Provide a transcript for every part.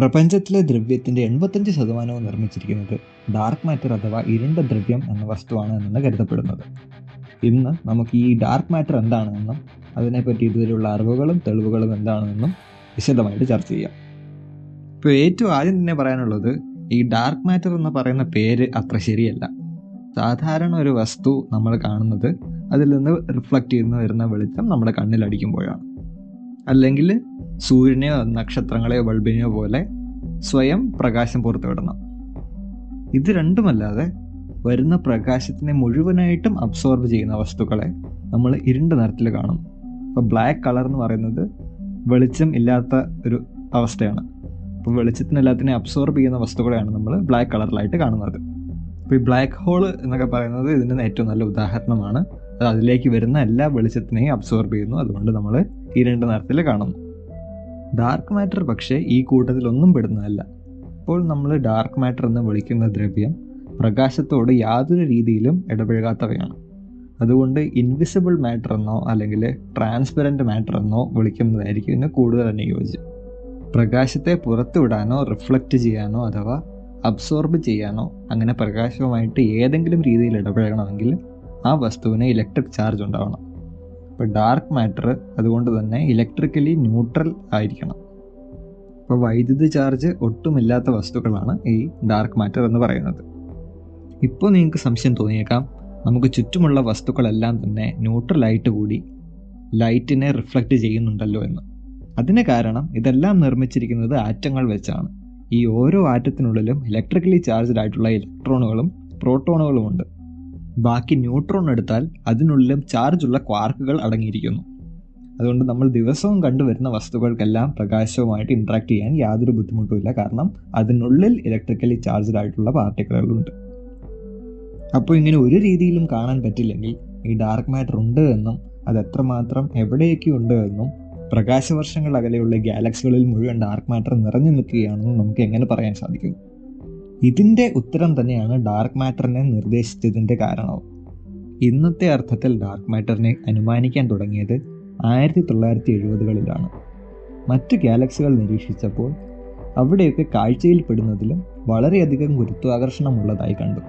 പ്രപഞ്ചത്തിലെ ദ്രവ്യത്തിന്റെ എൺപത്തഞ്ച് ശതമാനവും നിർമ്മിച്ചിരിക്കുന്നത് ഡാർക്ക് മാറ്റർ അഥവാ ഇരുണ്ട ദ്രവ്യം എന്ന വസ്തുവാണ് എന്നാണ് കരുതപ്പെടുന്നത്. ഇന്ന് നമുക്ക് ഈ ഡാർക്ക് മാറ്റർ എന്താണെന്നും അതിനെപ്പറ്റി ഇതുവരെയുള്ള അറിവുകളും തെളിവുകളും എന്താണെന്നും വിശദമായിട്ട് ചർച്ച ചെയ്യാം. ഇപ്പോൾ ഏറ്റവും ആദ്യം തന്നെ പറയാനുള്ളത് ഈ ഡാർക്ക് മാറ്റർ എന്ന് പറയുന്ന പേര് അത്ര ശരിയല്ല. സാധാരണ ഒരു വസ്തു നമ്മൾ കാണുന്നത് അതിൽ നിന്ന് റിഫ്ലക്റ്റ് ചെയ്യുന്ന വരുന്ന വെളിച്ചം നമ്മുടെ കണ്ണിലടിക്കുമ്പോഴാണ് അല്ലെങ്കിൽ സൂര്യനെയോ നക്ഷത്രങ്ങളെയോ ബൾബിനെയോ പോലെ സ്വയം പ്രകാശം പുറത്തുവിടണം. ഇത് രണ്ടുമല്ലാതെ വരുന്ന പ്രകാശത്തിനെ മുഴുവനായിട്ടും അബ്സോർബ് ചെയ്യുന്ന വസ്തുക്കളെ നമ്മൾ ഇരുണ്ട നിറത്തിൽ കാണും. അപ്പോൾ ബ്ലാക്ക് കളർ എന്ന് പറയുന്നത് വെളിച്ചം ഇല്ലാത്ത ഒരു അവസ്ഥയാണ്. അപ്പോൾ വെളിച്ചത്തിനെല്ലാത്തിനെ അബ്സോർബ് ചെയ്യുന്ന വസ്തുക്കളെയാണ് നമ്മൾ ബ്ലാക്ക് കളറിലായിട്ട് കാണുന്നത്. അപ്പോൾ ഈ ബ്ലാക്ക് ഹോൾ എന്നൊക്കെ പറയുന്നത് ഇതിന്റെ ഏറ്റവും നല്ല ഉദാഹരണമാണ്. അത് അതിലേക്ക് വരുന്ന എല്ലാ വെളിച്ചത്തിനെയും അബ്സോർബ് ചെയ്യുന്നു. അതുകൊണ്ട് നമ്മൾ ഇരുണ്ട നിറത്തിൽ കാണുന്നു. ഡാർക്ക് മാറ്റർ പക്ഷേ ഈ കൂട്ടത്തിലൊന്നും പെടുന്നതല്ല. ഇപ്പോൾ നമ്മൾ ഡാർക്ക് മാറ്റർ എന്ന് വിളിക്കുന്ന ദ്രവ്യം പ്രകാശത്തോട് യാതൊരു രീതിയിലും ഇടപഴകാത്തവയാണ്. അതുകൊണ്ട് ഇൻവിസിബിൾ മാറ്റർ എന്നോ അല്ലെങ്കിൽ ട്രാൻസ്പെറന്റ് മാറ്റർ എന്നോ വിളിക്കുന്നതായിരിക്കും ഇതിന് കൂടുതൽ അനുയോജ്യം. പ്രകാശത്തെ പുറത്തുവിടാനോ റിഫ്ലക്റ്റ് ചെയ്യാനോ അഥവാ അബ്സോർബ് ചെയ്യാനോ അങ്ങനെ പ്രകാശവുമായിട്ട് ഏതെങ്കിലും രീതിയിൽ ഇടപഴകണമെങ്കിൽ ആ വസ്തുവിന് ഇലക്ട്രിക് ചാർജ് ഉണ്ടാവണം. ഇപ്പോൾ ഡാർക്ക് മാറ്റർ അതുകൊണ്ട് തന്നെ ഇലക്ട്രിക്കലി ന്യൂട്രൽ ആയിരിക്കണം. അപ്പോൾ വൈദ്യുതി ചാർജ് ഒട്ടുമില്ലാത്ത വസ്തുക്കളാണ് ഈ ഡാർക്ക് മാറ്റർ എന്ന് പറയുന്നത്. ഇപ്പോൾ നിങ്ങൾക്ക് സംശയം തോന്നിയേക്കാം നമുക്ക് ചുറ്റുമുള്ള വസ്തുക്കളെല്ലാം തന്നെ ന്യൂട്രലായിട്ട് കൂടി ലൈറ്റിനെ റിഫ്ലക്റ്റ് ചെയ്യുന്നുണ്ടല്ലോ എന്ന്. അതിന് കാരണം ഇതെല്ലാം നിർമ്മിച്ചിരിക്കുന്നത് ആറ്റങ്ങൾ വെച്ചാണ്. ഈ ഓരോ ആറ്റത്തിനുള്ളിലും ഇലക്ട്രിക്കലി ചാർജ്ഡ് ആയിട്ടുള്ള ഇലക്ട്രോണുകളും പ്രോട്ടോണുകളും ഉണ്ട്. ബാക്കി ന്യൂട്രോൺ എടുത്താൽ അതിനുള്ളിലും ചാർജുള്ള ക്വാർക്കുകൾ അടങ്ങിയിരിക്കുന്നു. അതുകൊണ്ട് നമ്മൾ ദിവസവും കണ്ടുവരുന്ന വസ്തുക്കൾക്കെല്ലാം പ്രകാശവുമായിട്ട് ഇൻട്രാക്ട് ചെയ്യാൻ യാതൊരു ബുദ്ധിമുട്ടുമില്ല കാരണം അതിനുള്ളിൽ ഇലക്ട്രിക്കലി ചാർജ്ഡ് ആയിട്ടുള്ള പാർട്ടിക്കിളുകളുണ്ട് അപ്പോൾ ഇങ്ങനെ ഒരു രീതിയിലും കാണാൻ പറ്റില്ലെങ്കിൽ ഈ ഡാർക്ക് മാറ്റർ ഉണ്ട് എന്നും അത് എത്രമാത്രം എവിടെയൊക്കെ ഉണ്ട് എന്നും പ്രകാശവർഷങ്ങൾ അകലെയുള്ള ഗാലക്സികളിൽ മുഴുവൻ ഡാർക്ക് മാറ്റർ നിറഞ്ഞു നിൽക്കുകയാണെന്നും നമുക്ക് എങ്ങനെ പറയാൻ സാധിക്കും? ഇതിന്റെ ഉത്തരം തന്നെയാണ് ഡാർക്ക് മാറ്ററിനെ നിർദ്ദേശിച്ചതിന്റെ കാരണവും ഇന്നത്തെ അർത്ഥത്തിൽ ഡാർക്ക് മാറ്ററിനെ അനുമാനിക്കാൻ തുടങ്ങിയത് ആയിരത്തി തൊള്ളായിരത്തി എഴുപതുകളിലാണ് മറ്റു ഗാലക്സികൾ നിരീക്ഷിച്ചപ്പോൾ അവിടെയൊക്കെ കാഴ്ചയിൽ പെടുന്നതിലും വളരെയധികം ഗുരുത്വാകർഷണമുള്ളതായി കണ്ടു.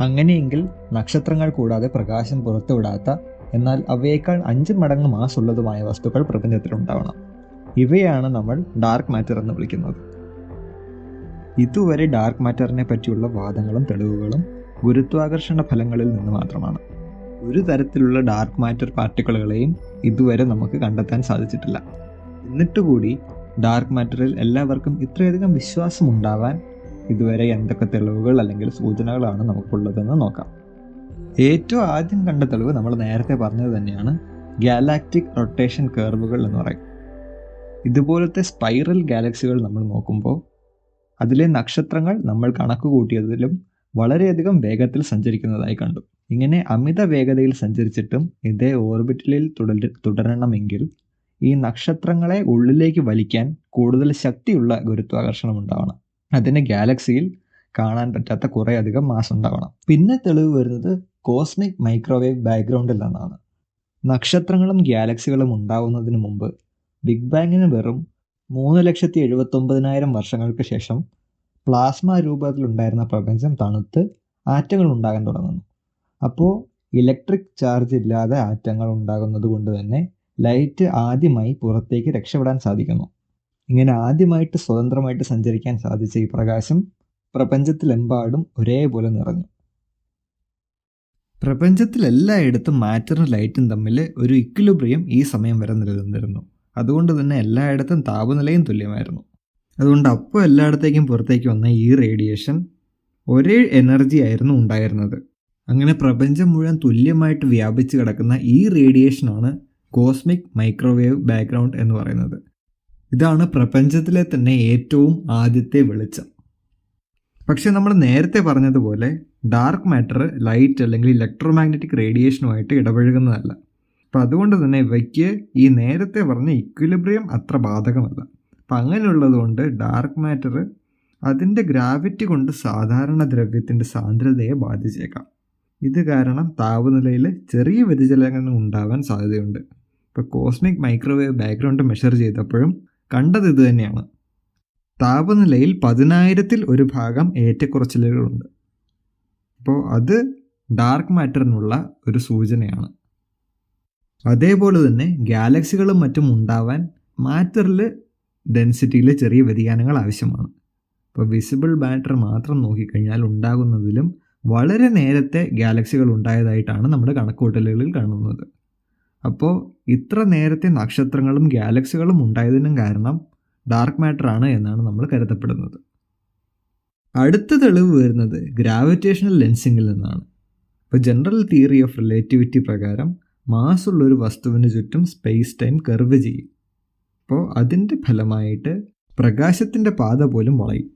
അങ്ങനെയെങ്കിൽ നക്ഷത്രങ്ങൾ കൂടാതെ പ്രകാശം പുറത്തുവിടാത്ത എന്നാൽ അവയേക്കാൾ അഞ്ച് മടങ്ങ് മാസുള്ളതുമായ വസ്തുക്കൾ പ്രപഞ്ചത്തിലുണ്ടാവണം. ഇവയാണ് നമ്മൾ ഡാർക്ക് മാറ്റർ എന്ന് വിളിക്കുന്നത്. ഇതുവരെ ഡാർക്ക് മാറ്ററിനെ പറ്റിയുള്ള വാദങ്ങളും തെളിവുകളും ഗുരുത്വാകർഷണ ഫലങ്ങളിൽ നിന്ന് മാത്രമാണ്. ഒരു തരത്തിലുള്ള ഡാർക്ക് മാറ്റർ പാർട്ടിക്കിളുകളെയും ഇതുവരെ നമുക്ക് കണ്ടെത്താൻ സാധിച്ചിട്ടില്ല. എന്നിട്ടുകൂടി ഡാർക്ക് മാറ്ററിൽ എല്ലാവർക്കും ഇത്രയധികം വിശ്വാസം ഉണ്ടാവാൻ ഇതുവരെ എന്തൊക്കെ തെളിവുകൾ അല്ലെങ്കിൽ സൂചനകളാണ് നമുക്കുള്ളതെന്ന് നോക്കാം. ഏറ്റവും ആദ്യം കണ്ട തെളിവ് നമ്മൾ നേരത്തെ പറഞ്ഞത് തന്നെയാണ് ഗാലാക്റ്റിക് റൊട്ടേഷൻ കേർവുകൾ എന്ന് പറയും. ഇതുപോലത്തെ സ്പൈറൽ ഗാലക്സികൾ നമ്മൾ നോക്കുമ്പോൾ അതിലെ നക്ഷത്രങ്ങൾ നമ്മൾ കണക്ക് കൂട്ടിയതിലും വളരെയധികം വേഗത്തിൽ സഞ്ചരിക്കുന്നതായി കണ്ടു. ഇങ്ങനെ അമിത വേഗതയിൽ സഞ്ചരിച്ചിട്ടും ഇതേ ഓർബിറ്റലിൽ തുടര തുടരണമെങ്കിൽ ഈ നക്ഷത്രങ്ങളെ ഉള്ളിലേക്ക് വലിക്കാൻ കൂടുതൽ ശക്തിയുള്ള ഗുരുത്വാകർഷണം ഉണ്ടാവണം. അതിന് ഗാലക്സിയിൽ കാണാൻ പറ്റാത്ത കുറേയധികം മാസ് ഉണ്ടാവണം. പിന്നെ തെളിവ് വരുന്നത് കോസ്മിക് മൈക്രോവേവ് ബാക്ക്ഗ്രൗണ്ടിൽ നിന്നാണ്. നക്ഷത്രങ്ങളും ഗാലക്സികളും ഉണ്ടാവുന്നതിന് മുമ്പ് ബിഗ് ബാങ്ങിന് വെറും മൂന്ന് ലക്ഷത്തി എഴുപത്തൊമ്പതിനായിരം വർഷങ്ങൾക്ക് ശേഷം പ്ലാസ്മ രൂപത്തിലുണ്ടായിരുന്ന പ്രപഞ്ചം തണുത്ത് ആറ്റങ്ങൾ ഉണ്ടാകാൻ തുടങ്ങുന്നു. അപ്പോൾ ഇലക്ട്രിക് ചാർജ് ഇല്ലാതെ ആറ്റങ്ങൾ ഉണ്ടാകുന്നത് കൊണ്ട് തന്നെ ലൈറ്റ് ആദ്യമായി പുറത്തേക്ക് രക്ഷപ്പെടാൻ സാധിക്കുന്നു. ഇങ്ങനെ ആദ്യമായിട്ട് സ്വതന്ത്രമായിട്ട് സഞ്ചരിക്കാൻ സാധിച്ച ഈ പ്രകാശം പ്രപഞ്ചത്തിലെമ്പാടും ഒരേപോലെ നിറഞ്ഞു. പ്രപഞ്ചത്തിലെല്ലായിടത്തും മാറ്ററും ലൈറ്റും തമ്മിൽ ഒരു ഇക്വിലിബ്രിയം ഈ സമയം വരെ നിലനിന്നിരുന്നു. അതുകൊണ്ട് തന്നെ എല്ലായിടത്തും താപനിലയും തുല്യമായിരുന്നു. അതുകൊണ്ട് അപ്പോൾ എല്ലായിടത്തേക്കും പുറത്തേക്ക് വന്ന ഈ റേഡിയേഷൻ ഒരേ എനർജി ആയിരുന്നു ഉണ്ടായിരുന്നത്. അങ്ങനെ പ്രപഞ്ചം മുഴുവൻ തുല്യമായിട്ട് വ്യാപിച്ചു കിടക്കുന്ന ഈ റേഡിയേഷനാണ് കോസ്മിക് മൈക്രോവേവ് ബാക്ക്ഗ്രൗണ്ട് എന്ന് പറയുന്നത്. ഇതാണ് പ്രപഞ്ചത്തിലെ തന്നെ ഏറ്റവും ആദ്യത്തെ വെളിച്ചം. പക്ഷേ നമ്മൾ നേരത്തെ പറഞ്ഞതുപോലെ ഡാർക്ക് മാറ്റർ ലൈറ്റ് അല്ലെങ്കിൽ ഇലക്ട്രോമാഗ്നറ്റിക് റേഡിയേഷനുമായിട്ട് ഇടപഴകുന്നതല്ല. അപ്പം അതുകൊണ്ട് തന്നെ ഇവയ്ക്ക് ഈ നേരത്തെ പറഞ്ഞ ഇക്വിലിബ്രിയം അത്ര ബാധകമല്ല. അപ്പം അങ്ങനെയുള്ളത് കൊണ്ട് ഡാർക്ക് മാറ്റർ അതിന്റെ ഗ്രാവിറ്റി കൊണ്ട് സാധാരണ ദ്രവ്യത്തിന്റെ സാന്ദ്രതയെ ബാധിച്ചേക്കാം. ഇത് കാരണം താപനിലയിൽ ചെറിയ വ്യതിചലനങ്ങൾ ഉണ്ടാവാൻ സാധ്യതയുണ്ട്. ഇപ്പോൾ കോസ്മിക് മൈക്രോവേവ് ബാക്ക്ഗ്രൗണ്ട് മെഷർ ചെയ്തപ്പോഴും കണ്ടത് ഇത് തന്നെയാണ്. താപനിലയിൽ പതിനായിരത്തിൽ ഒരു ഭാഗം ഏറ്റക്കുറച്ചിലുകളുണ്ട്. അപ്പോൾ അത് ഡാർക്ക് മാറ്ററിനുള്ള ഒരു സൂചനയാണ്. അതേപോലെ തന്നെ ഗാലക്സികളും മറ്റും ഉണ്ടാവാൻ മാറ്ററിൽ ഡെൻസിറ്റിയിൽ ചെറിയ വ്യതിയാനങ്ങൾ ആവശ്യമാണ്. ഇപ്പോൾ വിസിബിൾ മാറ്റർ മാത്രം നോക്കിക്കഴിഞ്ഞാൽ ഉണ്ടാകുന്നതിലും വളരെ നേരത്തെ ഗാലക്സികൾ ഉണ്ടായതായിട്ടാണ് നമ്മുടെ കണക്കൂട്ടലുകളിൽ കാണുന്നത്. അപ്പോൾ ഇത്ര നേരത്തെ നക്ഷത്രങ്ങളും ഗാലക്സികളും ഉണ്ടായതിനും കാരണം ഡാർക്ക് മാറ്റർ ആണ് എന്നാണ് നമ്മൾ കരുതപ്പെടുന്നത്. അടുത്ത തെളിവ് വരുന്നത് ഗ്രാവിറ്റേഷണൽ ലെൻസിങ്ങിൽ നിന്നാണ്. ഇപ്പോൾ ജനറൽ തിയറി ഓഫ് റിലേറ്റിവിറ്റി പ്രകാരം മാസ് ഉള്ള ഒരു വസ്തുവിന് ചുറ്റും സ്പേസ് ടൈം കർവ് ചെയ്യും. അപ്പോൾ അതിന്റെ ഫലമായിട്ട് പ്രകാശത്തിന്റെ പാത പോലും വളയും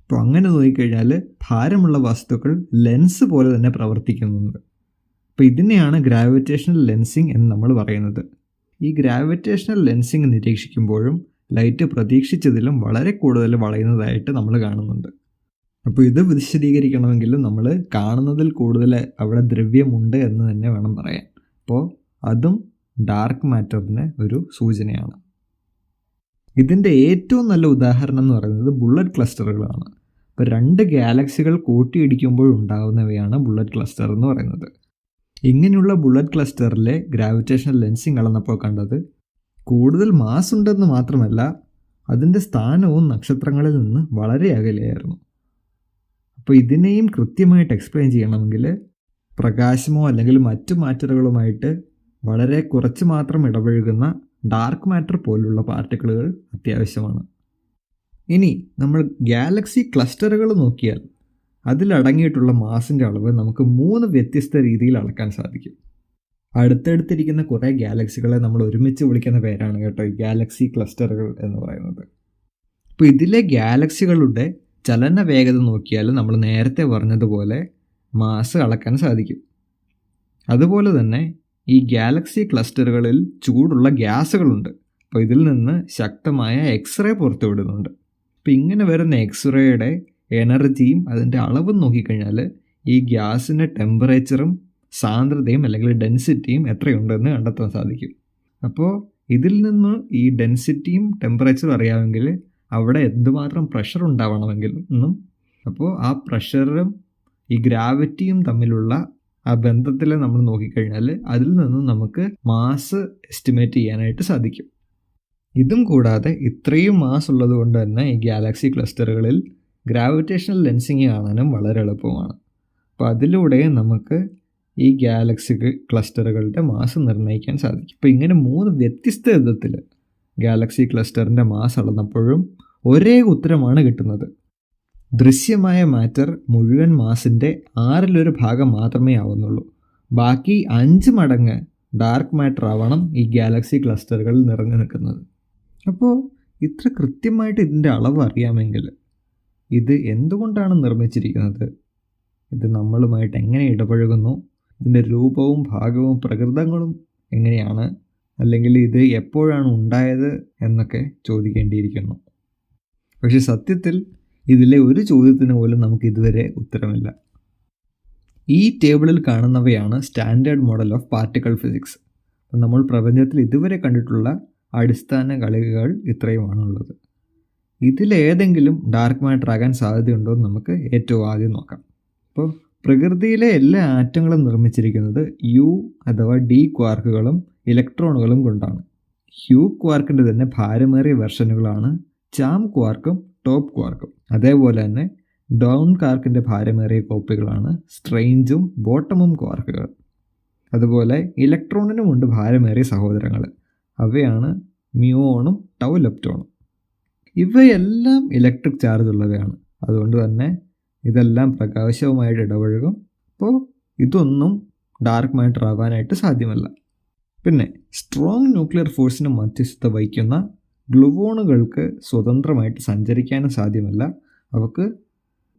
അപ്പോൾ അങ്ങനെ നോക്കിക്കഴിഞ്ഞാൽ ഭാരമുള്ള വസ്തുക്കൾ ലെൻസ് പോലെ തന്നെ പ്രവർത്തിക്കുന്നുണ്ട്. അപ്പോൾ ഇതിനെയാണ് ഗ്രാവിറ്റേഷണൽ ലെൻസിങ് എന്ന് നമ്മൾ പറയുന്നത്. ഈ ഗ്രാവിറ്റേഷണൽ ലെൻസിങ് നിരീക്ഷിക്കുമ്പോഴും ലൈറ്റ് പ്രതീക്ഷിച്ചതിലും വളരെ കൂടുതൽ വളയുന്നതായിട്ട് നമ്മൾ കാണുന്നുണ്ട്. അപ്പോൾ ഇത് വിശദീകരിക്കണമെങ്കിൽ നമ്മൾ കാണുന്നതിൽ കൂടുതൽ അവിടെ ദ്രവ്യമുണ്ട് എന്ന് തന്നെ വേണം പറയാൻ. അപ്പോൾ അതും ഡാർക്ക് മാറ്ററിന് ഒരു സൂചനയാണ്. ഇതിന്റെ ഏറ്റവും നല്ല ഉദാഹരണം എന്ന് പറയുന്നത് ബുള്ളറ്റ് ക്ലസ്റ്ററുകളാണ് ഇപ്പോൾ രണ്ട് ഗാലക്സികൾ കൂട്ടിയിടിക്കുമ്പോൾ ഉണ്ടാകുന്നവയാണ് ബുള്ളറ്റ് ക്ലസ്റ്റർ എന്ന് പറയുന്നത്. ഇങ്ങനെയുള്ള ബുള്ളറ്റ് ക്ലസ്റ്ററിലെ ഗ്രാവിറ്റേഷണൽ ലെൻസിങ് അളന്നപ്പോൾ കണ്ടത് കൂടുതൽ മാസ് ഉണ്ടെന്ന് മാത്രമല്ല അതിന്റെ സ്ഥാനവും നക്ഷത്രങ്ങളിൽ നിന്ന് വളരെ അകലെയായിരുന്നു. അപ്പോൾ ഇതിനെയും കൃത്യമായിട്ട് എക്സ്പ്ലെയിൻ ചെയ്യണമെങ്കിൽ പ്രകാശമോ അല്ലെങ്കിൽ മറ്റു മാറ്ററുകളുമായിട്ട് വളരെ കുറച്ച് മാത്രം ഇടപഴകുന്ന ഡാർക്ക് മാറ്റർ പോലുള്ള പാർട്ടിക്കിളുകൾ അത്യാവശ്യമാണ്. ഇനി നമ്മൾ ഗാലക്സി ക്ലസ്റ്ററുകൾ നോക്കിയാൽ അതിലടങ്ങിയിട്ടുള്ള മാസിന്റെ അളവ് നമുക്ക് മൂന്ന് വ്യത്യസ്ത രീതിയിൽ അളക്കാൻ സാധിക്കും. അടുത്തടുത്തിരിക്കുന്ന കുറേ ഗാലക്സികളെ നമ്മൾ ഒരുമിച്ച് വിളിക്കുന്ന പേരാണ് കേട്ടോ ഗാലക്സി ക്ലസ്റ്ററുകൾ എന്ന് പറയുന്നത്. അപ്പോൾ ഇതിലെ ഗാലക്സികളുടെ ചലന വേഗത നോക്കിയാൽ നമ്മൾ നേരത്തെ പറഞ്ഞതുപോലെ മാസ് അളക്കാൻ സാധിക്കും. അതുപോലെ തന്നെ ഈ ഗാലക്സി ക്ലസ്റ്ററുകളിൽ ചൂടുള്ള ഗ്യാസുകളുണ്ട്. അപ്പോൾ ഇതിൽ നിന്ന് ശക്തമായ എക്സ്റേ പുറത്തുവിടുന്നുണ്ട്. അപ്പോൾ ഇങ്ങനെ വരുന്ന എക്സ്റേയുടെ എനർജിയും അതിന്റെ അളവും നോക്കിക്കഴിഞ്ഞാൽ ഈ ഗ്യാസിന്റെ ടെമ്പറേച്ചറും സാന്ദ്രതയും അല്ലെങ്കിൽ ഡെൻസിറ്റിയും എത്രയുണ്ടെന്ന് കണ്ടെത്താൻ സാധിക്കും. അപ്പോൾ ഇതിൽ നിന്ന് ഈ ഡെൻസിറ്റിയും ടെമ്പറേച്ചറും അറിയാമെങ്കിൽ അവിടെ എന്തുമാത്രം പ്രഷർ ഉണ്ടാവണമെങ്കിൽ എന്നും അപ്പോൾ ആ പ്രഷറും ഈ ഗ്രാവിറ്റിയും തമ്മിലുള്ള ആ ബന്ധത്തിൽ നമ്മൾ നോക്കിക്കഴിഞ്ഞാൽ അതിൽ നിന്നും നമുക്ക് മാസ് എസ്റ്റിമേറ്റ് ചെയ്യാനായിട്ട് സാധിക്കും. ഇതും കൂടാതെ ഇത്രയും മാസ് ഉള്ളത് കൊണ്ട് തന്നെ ഈ ഗാലക്സി ക്ലസ്റ്ററുകളിൽ ഗ്രാവിറ്റേഷണൽ ലെൻസിങ് കാണാനും വളരെ എളുപ്പമാണ്. അപ്പോൾ അതിലൂടെ നമുക്ക് ഈ ഗാലക്സി ക്ലസ്റ്ററുകളുടെ മാസ് നിർണയിക്കാൻ സാധിക്കും. അപ്പോൾ ഇങ്ങനെ മൂന്ന് വ്യത്യസ്ത വിധത്തിൽ ഗാലക്സി ക്ലസ്റ്ററിന്റെ മാസ് അളന്നപ്പോഴും ഒരേ ഉത്തരമാണ് കിട്ടുന്നത്. ദൃശ്യമായ മാറ്റർ മുഴുവൻ മാസിന്റെ ആറിലൊരു ഭാഗം മാത്രമേ ആവുന്നുള്ളൂ. ബാക്കി അഞ്ച് മടങ്ങ് ഡാർക്ക് മാറ്റർ ആവണം ഈ ഗാലക്സി ക്ലസ്റ്ററുകളിൽ നിറഞ്ഞു നിൽക്കുന്നത്. അപ്പോൾ ഇത്ര കൃത്യമായിട്ട് ഇതിന്റെ അളവ് അറിയാമെങ്കിൽ ഇത് എന്തുകൊണ്ടാണ് നിർമ്മിച്ചിരിക്കുന്നത്? ഇത് നമ്മളുമായിട്ട് എങ്ങനെ ഇടപഴകുന്നു? ഇതിന്റെ രൂപവും ഭാഗവും പ്രകൃതങ്ങളും എങ്ങനെയാണ്? അല്ലെങ്കിൽ ഇത് എപ്പോഴാണ് ഉണ്ടായത് എന്നൊക്കെ ചോദിക്കേണ്ടിയിരിക്കുന്നു. പക്ഷെ സത്യത്തിൽ ഇതിലെ ഒരു ചോദ്യത്തിന് പോലും നമുക്ക് ഇതുവരെ ഉത്തരമില്ല. ഈ ടേബിളിൽ കാണുന്നവയാണ് standard model of particle physics. നമ്മൾ പ്രപഞ്ചത്തിൽ ഇതുവരെ കണ്ടിട്ടുള്ള അടിസ്ഥാന കളികകൾ ഇത്രയുമാണുള്ളത്. ഇതിലേതെങ്കിലും ഡാർക്ക് മാറ്റർ ആകാൻ സാധ്യതയുണ്ടോ എന്ന് നമുക്ക് ഏറ്റവും ആദ്യം നോക്കാം. അപ്പോൾ പ്രകൃതിയിലെ എല്ലാ ആറ്റങ്ങളും നിർമ്മിച്ചിരിക്കുന്നത് യു അഥവാ ഡി ക്വാർക്കുകളും ഇലക്ട്രോണുകളും കൊണ്ടാണ്. യു ക്വാർക്കിന്റെ തന്നെ ഭാരമേറിയ വെർഷനുകളാണ് ചാം ക്വാർക്കും ടോപ്പ് ക്വാർക്കും. അതേപോലെ തന്നെ ഡൗൺ കാർക്കിന്റെ ഭാരമേറിയ കോപ്പികളാണ് സ്ട്രെയിഞ്ചും ബോട്ടമും ക്വാർക്കുകൾ. അതുപോലെ ഇലക്ട്രോണിനുമുണ്ട് ഭാരമേറിയ സഹോദരങ്ങൾ. അവയാണ് മ്യൂണും ടൗ ലെപ്റ്റോണും. ഇവയെല്ലാം ഇലക്ട്രിക് ചാർജ് ഉള്ളവയാണ്. അതുകൊണ്ട് തന്നെ ഇതെല്ലാം പ്രകാശവുമായിട്ട് ഇടപഴകും. അപ്പോൾ ഇതൊന്നും ഡാർക്ക് മാറ്റർ ആവാനായിട്ട് സാധ്യമല്ല. പിന്നെ സ്ട്രോങ് ന്യൂക്ലിയർ ഫോഴ്സിന് മധ്യസ്ഥത വഹിക്കുന്ന ഗ്ലുവോണുകൾക്ക് സ്വതന്ത്രമായിട്ട് സഞ്ചരിക്കാനും സാധ്യമല്ല. അവക്ക്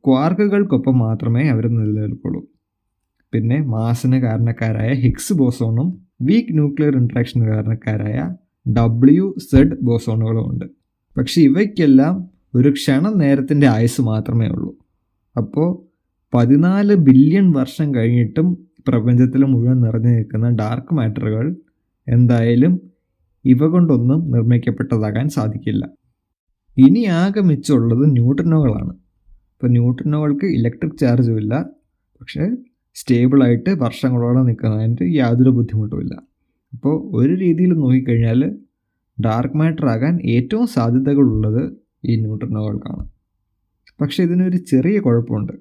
ക്വാർക്കുകൾക്കൊപ്പം മാത്രമേ അവർ നിലനിൽക്കുള്ളൂ. പിന്നെ മാസിന് കാരണക്കാരായ ഹിക്സ് ബോസോണും വീക്ക് ന്യൂക്ലിയർ ഇൻട്രാക്ഷന് കാരണക്കാരായ ഡബ്ല്യു സെഡ് ബോസോണുകളും ഉണ്ട്. പക്ഷേ ഇവയ്ക്കെല്ലാം ഒരു ക്ഷണം നേരത്തിന്റെ ആയുസ് മാത്രമേ ഉള്ളൂ. അപ്പോൾ പതിനാല് ബില്യൺ വർഷം കഴിഞ്ഞിട്ടും പ്രപഞ്ചത്തിൽ മുഴുവൻ നിറഞ്ഞു നിൽക്കുന്ന ഡാർക്ക് മാറ്ററുകൾ എന്തായാലും ഇവ കൊണ്ടൊന്നും നിർമ്മിക്കപ്പെട്ടതാകാൻ സാധിക്കില്ല. ഇനി ആകെ മിച്ചമുള്ളത് ന്യൂട്രനോകളാണ് ഇപ്പോൾ ന്യൂട്രനോകൾക്ക് ഇലക്ട്രിക് ചാർജും ഇല്ല പക്ഷേ സ്റ്റേബിളായിട്ട് വർഷങ്ങളോളം നിൽക്കുന്നതിന് യാതൊരു ബുദ്ധിമുട്ടുമില്ല. അപ്പോൾ ഒരു രീതിയിൽ നോക്കിക്കഴിഞ്ഞാൽ ഡാർക്ക് മാറ്റർ ആകാൻ ഏറ്റവും സാധ്യതകളുള്ളത് ഈ ന്യൂട്രനോകൾക്കാണ് പക്ഷേ ഇതിനൊരു ചെറിയ കുഴപ്പമുണ്ട്.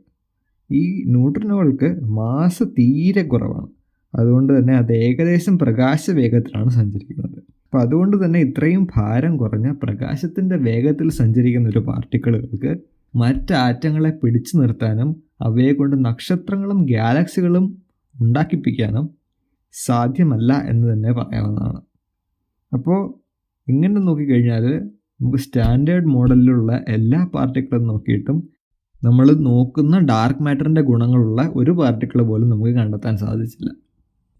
ഈ ന്യൂട്രനോകൾക്ക് മാസ് തീരെ കുറവാണ്. അതുകൊണ്ട് തന്നെ അത് ഏകദേശം പ്രകാശ വേഗത്തിലാണ് സഞ്ചരിക്കുന്നത്. അപ്പോൾ അതുകൊണ്ട് തന്നെ ഇത്രയും ഭാരം കുറഞ്ഞ പ്രകാശത്തിന്റെ വേഗത്തിൽ സഞ്ചരിക്കുന്ന ഒരു പാർട്ടിക്കിളുകൾക്ക് മറ്റ് ആറ്റങ്ങളെ പിടിച്ചു നിർത്താനും അവയെ കൊണ്ട് നക്ഷത്രങ്ങളും ഗാലക്സികളും ഉണ്ടാക്കിപ്പിക്കാനും സാധ്യമല്ല എന്ന് തന്നെ പറയാവുന്നതാണ്. അപ്പോൾ ഇങ്ങനെ നോക്കിക്കഴിഞ്ഞാൽ നമുക്ക് സ്റ്റാൻഡേർഡ് മോഡലിലുള്ള എല്ലാ പാർട്ടിക്കിളും നോക്കിയിട്ടും നമ്മൾ നോക്കുന്ന ഡാർക്ക് മാറ്ററിന്റെ ഗുണങ്ങളുള്ള ഒരു പാർട്ടിക്കിൾ പോലും നമുക്ക് കണ്ടെത്താൻ സാധിച്ചില്ല.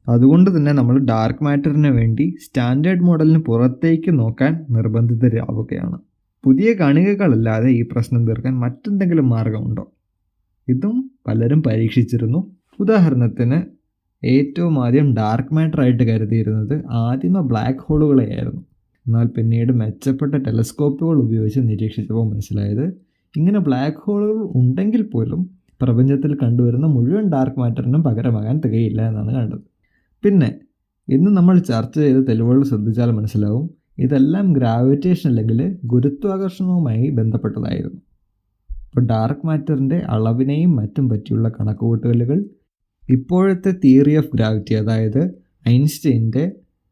അതുകൊണ്ട് തന്നെ നമ്മൾ ഡാർക്ക് മാറ്ററിന് വേണ്ടി സ്റ്റാൻഡേർഡ് മോഡലിന് പുറത്തേക്ക് നോക്കാൻ നിർബന്ധിതരാവുകയാണ്. പുതിയ കണികകളല്ലാതെ ഈ പ്രശ്നം തീർക്കാൻ മറ്റെന്തെങ്കിലും മാർഗമുണ്ടോ? ഇതും പലരും പരീക്ഷിച്ചിരുന്നു. ഉദാഹരണത്തിന് ഏറ്റവും ആദ്യം ഡാർക്ക് മാറ്റർ ആയിട്ട് കരുതിയിരുന്നത് ആദിമ ബ്ലാക്ക് ഹോളുകളെയായിരുന്നു എന്നാൽ പിന്നീട് മെച്ചപ്പെട്ട ടെലസ്കോപ്പുകൾ ഉപയോഗിച്ച് നിരീക്ഷിച്ചപ്പോൾ മനസ്സിലായത് ഇങ്ങനെ ബ്ലാക്ക് ഹോളുകൾ ഉണ്ടെങ്കിൽ പോലും പ്രപഞ്ചത്തിൽ കണ്ടുവരുന്ന മുഴുവൻ ഡാർക്ക് മാറ്ററിനും പകരമാകാൻ തികയില്ല എന്നാണ് കണ്ടത്. പിന്നെ ഇന്ന് നമ്മൾ ചർച്ച ചെയ്ത തെളിവുകൾ ശ്രദ്ധിച്ചാൽ മനസ്സിലാവും ഇതെല്ലാം ഗ്രാവിറ്റേഷൻ അല്ലെങ്കിൽ ഗുരുത്വാകർഷണവുമായി ബന്ധപ്പെട്ടതായിരുന്നു. ഇപ്പോൾ ഡാർക്ക് മാറ്ററിന്റെ അളവിനെയും മറ്റും പറ്റിയുള്ള കണക്കുകൂട്ടലുകൾ ഇപ്പോഴത്തെ തിയറി ഓഫ് ഗ്രാവിറ്റി അതായത് ഐൻസ്റ്റൈന്റെ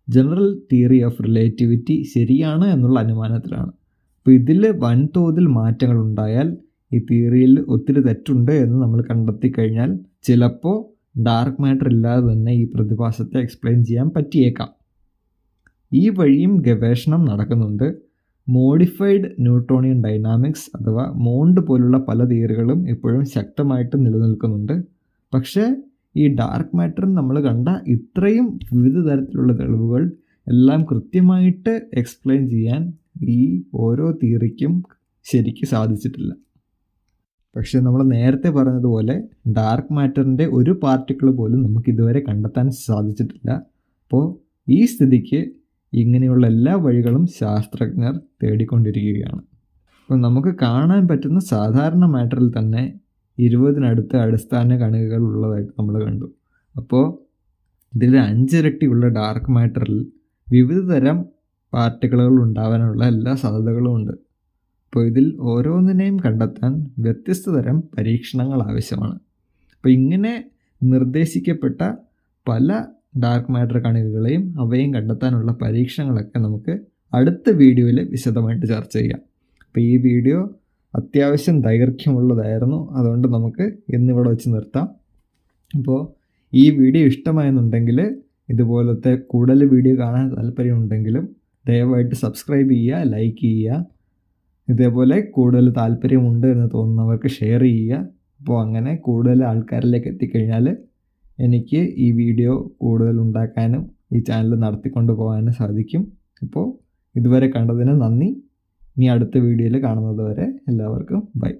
ജനറൽ തിയറി ഓഫ് റിലേറ്റിവിറ്റി ശരിയാണ് എന്നുള്ള അനുമാനത്തിലാണ്. അപ്പോൾ ഇതിൽ വൻതോതിൽ മാറ്റങ്ങൾ ഉണ്ടായാൽ ഈ തിയറിയിൽ ഒത്തിരി തെറ്റുണ്ട് എന്ന് നമ്മൾ കണ്ടെത്തി കഴിഞ്ഞാൽ ചിലപ്പോൾ ഡാർക്ക് മാറ്റർ ഇല്ലാതെ തന്നെ ഈ പ്രതിഭാസത്തെ എക്സ്പ്ലെയിൻ ചെയ്യാൻ പറ്റിയേക്കാം. ഈ വഴിയും ഗവേഷണം നടക്കുന്നുണ്ട്. മോഡിഫൈഡ് ന്യൂട്രോണിയൻ ഡൈനാമിക്സ് അഥവാ മോണ്ട് പോലുള്ള പല തിയറികളും ഇപ്പോഴും ശക്തമായിട്ട് നിലനിൽക്കുന്നുണ്ട്. പക്ഷേ ഈ ഡാർക്ക് മാറ്റർ നമ്മൾ കണ്ട ഇത്രയും വിവിധ തരത്തിലുള്ള തെളിവുകൾ എല്ലാം കൃത്യമായിട്ട് എക്സ്പ്ലെയിൻ ചെയ്യാൻ ഈ ഓരോ തിയറിക്കും ശരിക്ക് സാധിച്ചിട്ടില്ല. പക്ഷേ നമ്മൾ നേരത്തെ പറഞ്ഞതുപോലെ ഡാർക്ക് മാറ്ററിന്റെ ഒരു പാർട്ടിക്കിൾ പോലും നമുക്ക് ഇതുവരെ കണ്ടെത്താൻ സാധിച്ചിട്ടില്ല. അപ്പോൾ ഈ സ്ഥിതിക്ക് ഇങ്ങനെയുള്ള എല്ലാ വഴികളും ശാസ്ത്രജ്ഞർ തേടിക്കൊണ്ടിരിക്കുകയാണ്. അപ്പോൾ നമുക്ക് കാണാൻ പറ്റുന്ന സാധാരണ മാറ്ററിൽ തന്നെ ഇരുപതിനടുത്ത് അടിസ്ഥാന കണികകൾ ഉള്ളതായിട്ട് നമ്മൾ കണ്ടു. അപ്പോൾ ഇതിൽ അഞ്ചിരട്ടിയുള്ള ഡാർക്ക് മാറ്ററിൽ വിവിധ തരം പാർട്ടിക്കിളുകൾ ഉണ്ടാവാനുള്ള എല്ലാ സാധ്യതകളും ഉണ്ട്. അപ്പോൾ ഇതിൽ ഓരോന്നിനെയും കണ്ടെത്താൻ വ്യത്യസ്ത തരം പരീക്ഷണങ്ങൾ ആവശ്യമാണ്. അപ്പോൾ ഇങ്ങനെ നിർദ്ദേശിക്കപ്പെട്ട പല ഡാർക്ക് മാറ്റർ കണികകളെയും അവയും കണ്ടെത്താനുള്ള പരീക്ഷണങ്ങളൊക്കെ നമുക്ക് അടുത്ത വീഡിയോയിൽ വിശദമായിട്ട് ചർച്ച ചെയ്യാം. അപ്പോൾ ഈ വീഡിയോ അത്യാവശ്യം ദൈർഘ്യമുള്ളതായിരുന്നു. അതുകൊണ്ട് നമുക്ക് ഇന്നിവിടെ വെച്ച് നിർത്താം. അപ്പോൾ ഈ വീഡിയോ ഇഷ്ടമായെന്നുണ്ടെങ്കിൽ ഇതുപോലത്തെ കൂടുതൽ വീഡിയോ കാണാൻ താല്പര്യമുണ്ടെങ്കിലും ദയവായിട്ട് സബ്സ്ക്രൈബ് ചെയ്യുക ലൈക്ക് ചെയ്യുക ഇതേപോലെ കൂടുതൽ താല്പര്യമുണ്ട് എന്ന് തോന്നുന്നവർക്ക് ഷെയർ ചെയ്യുക. അപ്പോൾ അങ്ങനെ കൂടുതൽ ആൾക്കാരിലേക്ക് എത്തിക്കഴിഞ്ഞാൽ എനിക്ക് ഈ വീഡിയോ കൂടുതൽ ഉണ്ടാക്കാനും ഈ ചാനൽ നടത്തിക്കൊണ്ട് പോകാനും സാധിക്കും. അപ്പോൾ ഇതുവരെ കണ്ടതിന് നന്ദി. ഇനി അടുത്ത വീഡിയോയിൽ കാണുന്നത് വരെ എല്ലാവർക്കും ബൈ